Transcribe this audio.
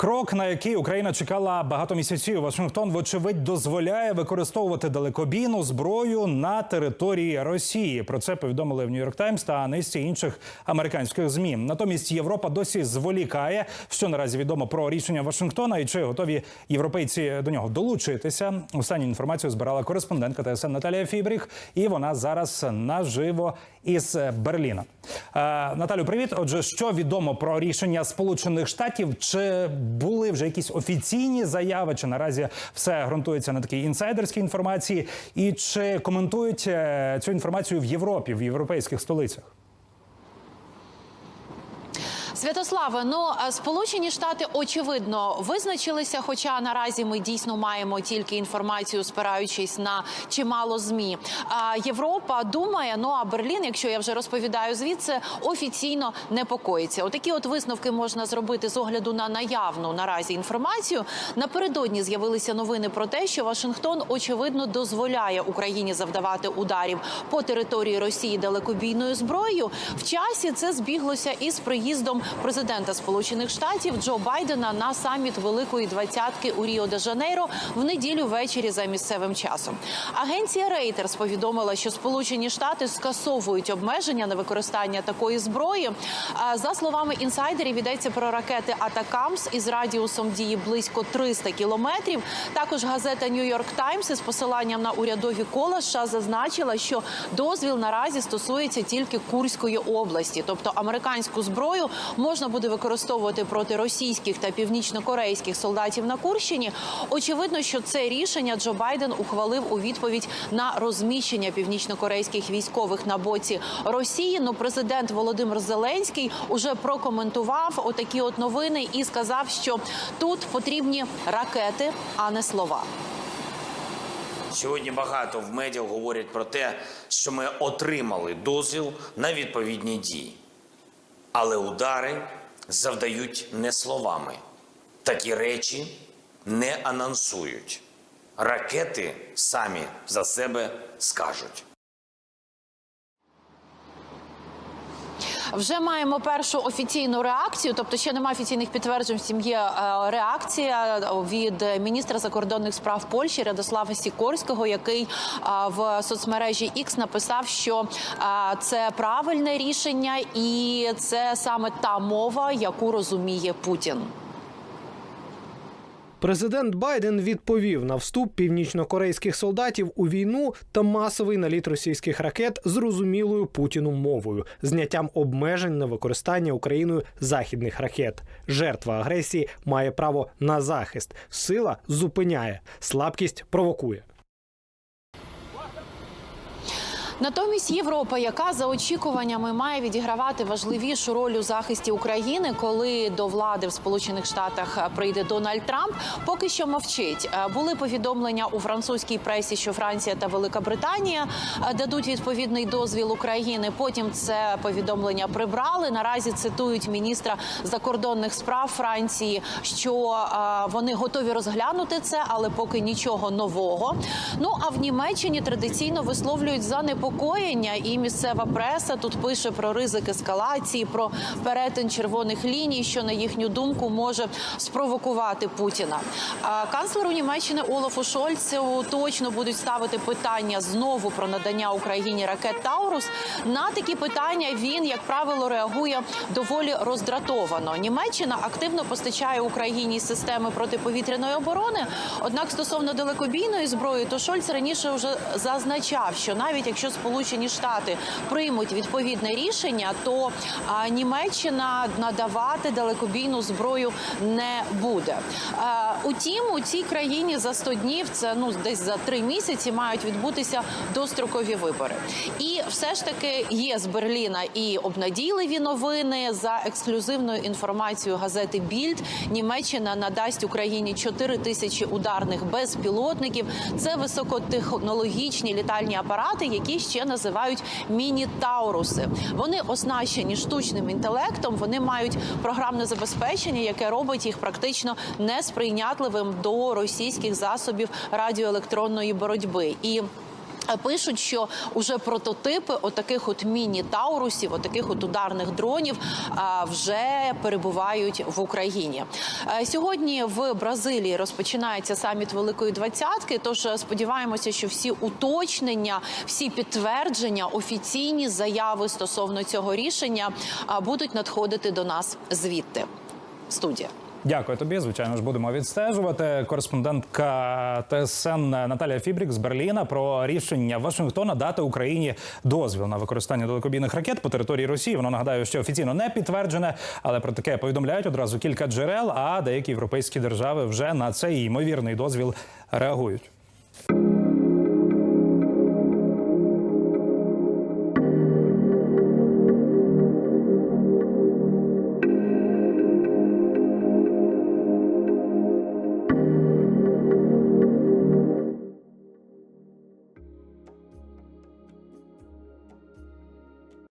Крок, на який Україна чекала багато місяців, Вашингтон, вочевидь, дозволяє використовувати далекобійну зброю на території Росії. Про це повідомили в Нью-Йорк Таймс та низці інших американських змі. Натомість Європа досі зволікає. Що наразі відомо про рішення Вашингтона і чи готові європейці до нього долучитися? Останню інформацію збирала кореспондентка ТСН Наталія Фібріх, і вона зараз наживо із Берліна. Е, Наталю, привіт. Отже, що відомо про рішення Сполучених Штатів? Чи були вже якісь офіційні заяви? Чи наразі все ґрунтується на такій інсайдерській інформації? І чи коментують е, цю інформацію в Європі, в європейських столицях? Святославе, ну е, Сполучені Штати очевидно визначилися. Хоча наразі ми дійсно маємо тільки інформацію, спираючись на чимало змі. А Європа думає, ну а Берлін, якщо я вже розповідаю звідси, офіційно непокоїться. Отакі от висновки можна зробити з огляду на наявну наразі інформацію. Напередодні з'явилися новини про те, що Вашингтон очевидно дозволяє Україні завдавати ударів по території Росії далекобійною зброєю. В часі це збіглося із приїздом президента Сполучених Штатів Джо Байдена на саміт Великої двадцятки у Ріо де Жанейро в неділю ввечері за місцевим часом. Агенція Reuters повідомила, що Сполучені Штати скасовують обмеження на використання такої зброї. За словами інсайдерів, йдеться про ракети Атакамс із радіусом дії близько 300 кілометрів. Також газета New York Times із посиланням на урядові кола США зазначила, що дозвіл наразі стосується тільки Курської області, тобто американську зброю можна буде використовувати проти російських та північнокорейських солдатів на Курщині. Очевидно, що це рішення Джо Байден ухвалив у відповідь на розміщення північнокорейських військових на боці Росії. Ну, президент Володимир Зеленський уже прокоментував отакі от новини і сказав, що тут потрібні ракети, а не слова. Сьогодні багато в медіа говорять про те, що ми отримали дозвіл на відповідні дії. Але удари завдають не словами. Такі речі не анонсують. Ракети самі за себе скажуть. Вже маємо першу офіційну реакцію, тобто ще немає офіційних підтверджень. Втім, є е, реакція від міністра закордонних справ Польщі Радослава Сікорського, який е, в соцмережі X написав, що е, це правильне рішення, і це саме та мова, яку розуміє Путін. Президент Байден відповів на вступ північнокорейських солдатів у війну та масовий наліт російських ракет зрозумілою Путіну мовою, зняттям обмежень на використання Україною західних ракет. Жертва агресії має право на захист. Сила зупиняє, слабкість провокує. Натомість Європа, яка за очікуваннями має відігравати важливішу роль у захисті України, коли до влади в Сполучених Штатах прийде Дональд Трамп, поки що мовчить. Е, Були повідомлення у французькій пресі, що Франція та Велика Британія е, дадуть відповідний дозвіл України. Потім це повідомлення прибрали. Наразі цитують міністра закордонних справ Франції, що е, вони готові розглянути це, але поки нічого нового. Ну а в Німеччині традиційно висловлюють занепокоєння, і місцева преса тут пише про ризик ескалації, про перетин червоних ліній, що на їхню думку може спровокувати Путіна. Канцлеру Німеччини Олафу Шольцу точно будуть ставити питання знову про надання Україні ракет Таурус. На такі питання він, як правило, реагує доволі роздратовано. Німеччина активно постачає Україні системи протиповітряної оборони. Однак стосовно далекобійної зброї, то Шольц раніше вже зазначав, що навіть якщо Сполучені Штати приймуть відповідне рішення, то Німеччина надавати далекобійну зброю не буде. Утім, у цій країні за 100 днів, це ну десь за три місяці, мають відбутися дострокові вибори. І все ж таки є з Берліна і обнадійливі новини за ексклюзивною інформацією газети Більд. Німеччина надасть Україні 4 тисячі ударних безпілотників. Це високотехнологічні літальні апарати, які ще називають міні-тауруси. Вони оснащені штучним інтелектом. Вони мають програмне забезпечення, яке робить їх практично несприйнятливим до російських засобів радіоелектронної боротьби. І Пишуть, що уже прототипи отаких от міні-таурусів, отаких от ударних дронів вже перебувають в Україні. Сьогодні в Бразилії розпочинається саміт Великої Двадцятки. Тож сподіваємося, що всі уточнення, всі підтвердження, офіційні заяви стосовно цього рішення будуть надходити до нас звідти. Студія. Дякую тобі. Звичайно ж, будемо відстежувати. Кореспондентка ТСН Наталія Фібрік з Берліна про рішення Вашингтона дати Україні дозвіл на використання далекобійних ракет по території Росії. Воно нагадаю, що офіційно не підтверджене, але про таке повідомляють одразу кілька джерел. А деякі європейські держави вже на цей ймовірний дозвіл реагують.